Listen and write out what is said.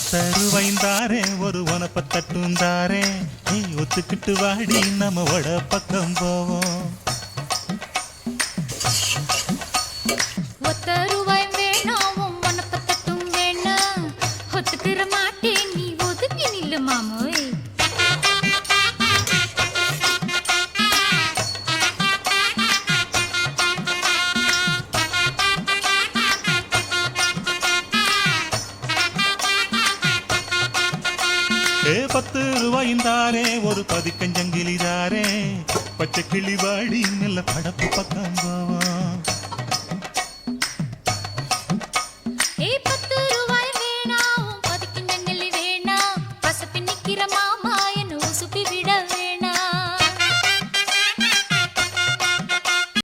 ஒத்தரு வைந்தாரே ஒரு உனப்ப தட்டுந்தாரே நீ ஒத்துக்கிட்டு வாடி நம்ம பக்கம் போவோம். ஏ பத்து ரூபாயிந்தாரே ஒரு பதிக்கஞ்சங்கிலிதாரே பச்சை கிளிவாடி நல்ல படப்பு பக்கம் போவோம்